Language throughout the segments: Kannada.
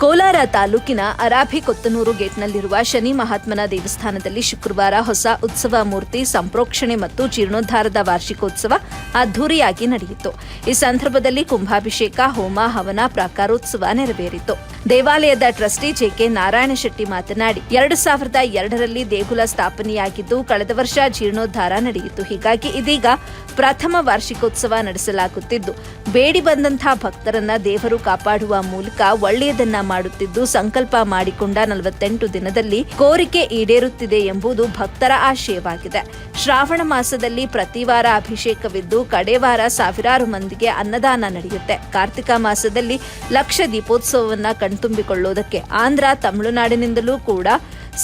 ಕೋಲಾರ ತಾಲೂಕಿನ ಅರಾಭಿ ಕೊತ್ತನೂರು ಗೇಟ್ನಲ್ಲಿರುವ ಶನಿ ಮಹಾತ್ಮನ ದೇವಸ್ಥಾನದಲ್ಲಿ ಶುಕ್ರವಾರ ಹೊಸ ಉತ್ಸವ ಮೂರ್ತಿ, ಸಂಪ್ರೋಕ್ಷಣೆ ಮತ್ತು ಜೀರ್ಣೋದ್ಧಾರದ ವಾರ್ಷಿಕೋತ್ಸವ ಅದ್ದೂರಿಯಾಗಿ ನಡೆಯಿತು. ಈ ಸಂದರ್ಭದಲ್ಲಿ ಕುಂಭಾಭಿಷೇಕ, ಹೋಮ, ಹವನ, ಪ್ರಾಕಾರೋತ್ಸವ ನೆರವೇರಿತು. ದೇವಾಲಯದ ಟ್ರಸ್ಟಿ ಜೆಕೆ ನಾರಾಯಣ ಶೆಟ್ಟಿ ಮಾತನಾಡಿ, ಎರಡು ಸಾವಿರದ ಎರಡರಲ್ಲಿ ದೇಗುಲ ಸ್ಥಾಪನೆಯಾಗಿದ್ದು, ಕಳೆದ ವರ್ಷ ಜೀರ್ಣೋದ್ಧಾರ ನಡೆಯಿತು. ಹೀಗಾಗಿ ಇದೀಗ ಪ್ರಥಮ ವಾರ್ಷಿಕೋತ್ಸವ ನಡೆಸಲಾಗುತ್ತಿದ್ದು, ಬೇಡಿ ಬಂದಂತಹ ಭಕ್ತರನ್ನ ದೇವರು ಕಾಪಾಡುವ ಮೂಲಕ ಒಳ್ಳೆಯದನ್ನ ಮಾಡುತ್ತಿದ್ದು, ಸಂಕಲ್ಪ ಮಾಡಿಕೊಂಡ ನಲವತ್ತೆಂಟು ದಿನದಲ್ಲಿ ಕೋರಿಕೆ ಈಡೇರುತ್ತಿದೆ ಎಂಬುದು ಭಕ್ತರ ಆಶಯವಾಗಿದೆ. ಶ್ರಾವಣ ಮಾಸದಲ್ಲಿ ಪ್ರತಿ ವಾರ ಅಭಿಷೇಕವಿದ್ದು, ಕಡೆ ವಾರ ಸಾವಿರಾರು ಮಂದಿಗೆ ಅನ್ನದಾನ ನಡೆಯುತ್ತೆ. ಕಾರ್ತಿಕ ಮಾಸದಲ್ಲಿ ಲಕ್ಷ ದೀಪೋತ್ಸವವನ್ನ ಕಣ್ತುಂಬಿಕೊಳ್ಳುವುದಕ್ಕೆ ಆಂಧ್ರ, ತಮಿಳುನಾಡಿನಿಂದಲೂ ಕೂಡ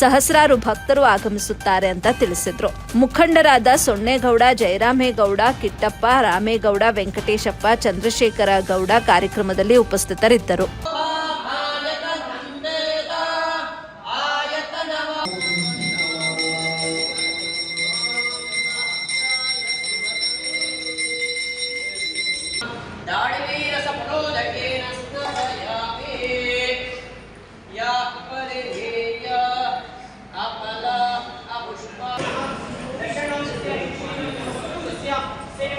ಸಹಸ್ರಾರು ಭಕ್ತರು ಆಗಮಿಸುತ್ತಾರೆ ಅಂತ ತಿಳಿಸಿದ್ರು. ಮುಖಂಡರಾದ ಸೊನ್ನೆಗೌಡ, ಜಯರಾಮೇಗೌಡ, ಕಿಟ್ಟಪ್ಪ, ರಾಮೇಗೌಡ, ವೆಂಕಟೇಶಪ್ಪ, ಚಂದ್ರಶೇಖರ ಗೌಡ ಕಾರ್ಯಕ್ರಮದಲ್ಲಿ ಉಪಸ್ಥಿತರಿದ್ದರು.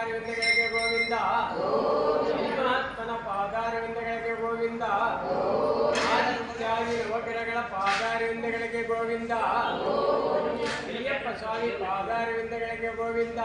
ಪಾದಾರವಿಂದಗಳಿಗೆ ಗೋವಿಂದ. ಶ್ರೀಮಹಾತ್ಮನ ಪಾದಾರವಿಂದಗಳಿಗೆ ಗೋವಿಂದ. ಆದಿತ್ಯಾದಿ ಲೋಕರಗಳ ಪಾದಾರವಿಂದಗಳಿಗೆ ಗೋವಿಂದ. ಸ್ವಾಮಿ ಪಾದಾರವಿಂದಗಳಿಗೆ ಗೋವಿಂದ.